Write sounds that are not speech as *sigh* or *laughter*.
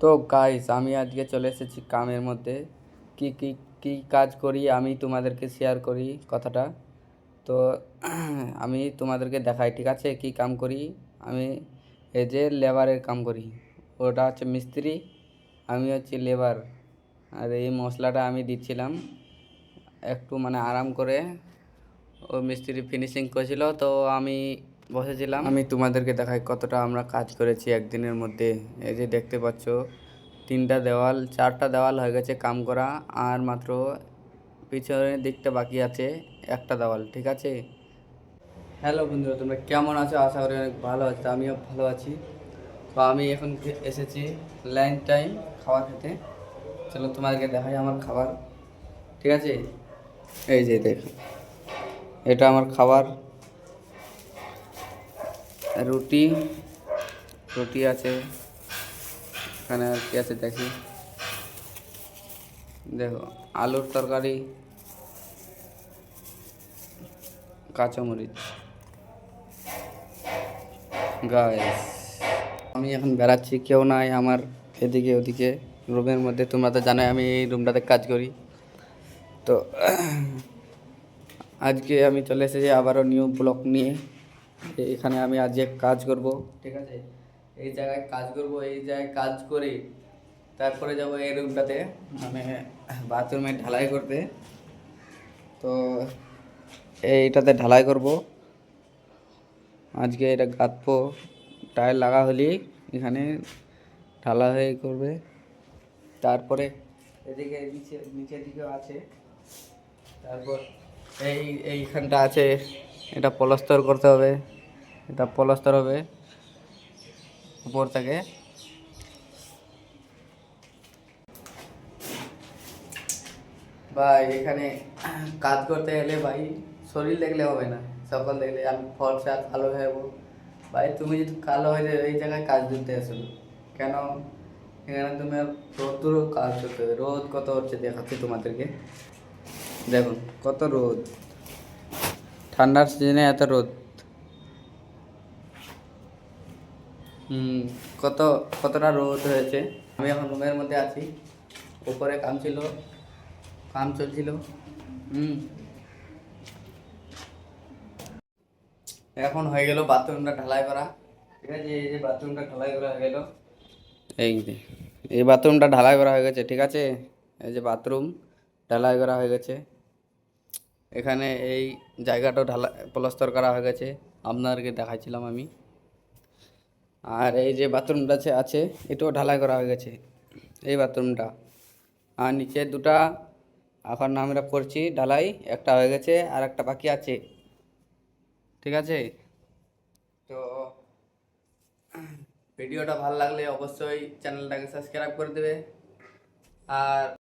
তো গাইস আমি আজকে চলে এসেছি কামের মধ্যে। কি কি কি কাজ করি আমি তোমাদেরকে শেয়ার করি কথাটা। তো *clears throat* আমি তোমাদেরকে দেখাই, ঠিক আছে? কি কাম করি? আমি এই যে লেবারের কাম করি। ওটা হচ্ছে মিস্ত্রি, আমি হচ্ছি লেবার আর এই মশলাটা আমি দিচ্ছিলাম একটু মানে আরাম করে। ও মিস্ত্রি ফিনিশিং করেছিল, তো আমি বসেছিলাম। আমি তোমাদেরকে দেখাই কতটা আমরা কাজ করেছি একদিনের মধ্যে। এই যে দেখতে পাচ্ছ, তিনটা দেওয়াল, চারটা দেওয়াল হয়ে গেছে কাম করা, আর মাত্র পিছনের দিকটা বাকি আছে একটা দেওয়াল, ঠিক আছে? হ্যালো বন্ধুরা, তোমরা কেমন আছো? আশা করি অনেক ভালো আছো আমিও ভালো আছি। তো আমি এখন এসেছি লাইন টাইম খাবার খেতে। চলো তোমাদেরকে দেখাই আমার খাবার, ঠিক আছে? এই যে দেখো, এটা আমার খাবার। রুটি রুটি আছে। এখানে আর কি আছে দেখি। দেখো, আলুর তরকারি, কাঁচামরিচ। গাইস আমি এখন বেড়াচ্ছি, কেউ নাই আমার এদিকে ওদিকে। রুমের মধ্যে, তোমরা তো জানো আমি এই রুমটাতে কাজ করি। তো, আজকে আমি চলে এসেছি আবারও নিউ ব্লক নিয়ে। এখানে আমি আজকে কাজ করব, ঠিক আছে? এই জায়গায় কাজ করব, এই জায়গায় কাজ করে তারপরে যাব এই রুমটাতে মানে বাথরুমে ঢালাই করতে। তো এইটাতে ঢালাই করব। আজকে এটা গাঁথবো টায়ার লাগা হলেই এখানে ঢালা হয়ে করবে। তারপরে এদিকে নিচে, নিচের দিকেও আছে। তারপর এই, এইখানটা আছে, এটা পলস্তর করতে হবে। এটা পলস্তর হবে, উপর থেকে। ভাই, এখানে কাজ করতে গেলে ভাই, শরীর দেখলে হবে না। সকল দেখলে আমি ফর্সা কালো হয়ে যাব ভাই, তুমি যদি কালো হয়ে যাবে এই জায়গায় কাজ করতে আসলো কেন? এখানে তুমি রোদ্রও কাজ করতে হবে। রোদ কত হচ্ছে দেখাচ্ছি তোমাদেরকে। দেখুন, কত রোদ। ঠান্ডার সিজনে এত রোদ হুম কত, কতটা রোদ হয়েছে? আমি এখন রুমের মধ্যে আছি। উপরে কাম ছিল, কাম চলছিল। হুম। এখন হয়ে গেল বাথরুমটা ঢালাই করা। ঠিক আছে, এই যে বাথরুমটা ঢালাই করা হয়ে গেল। এই এই বাথরুমটা ঢালাই করা হয়ে গেছে, ঠিক আছে? এই যে বাথরুম ঢালাই করা হয়ে গেছে। এখানে এই জায়গাটাও ঢালা প্লাস্তর করা হয়ে গেছে। আপনাদেরকে দেখাচ্ছিলাম আমি। আর এই যে বাথরুমটা আছে, এটাও ঢালাই করা হয়ে গেছে। এই বাথরুমটা। আর নিচে দুটা এখন আমরা করছি, ঢালাই, একটা হয়ে গেছে আর একটা বাকি আছে। ঠিক আছে? তো ভিডিওটা ভালো লাগলে অবশ্যই চ্যানেলটাকে সাবস্ক্রাইব করে দেবে। আর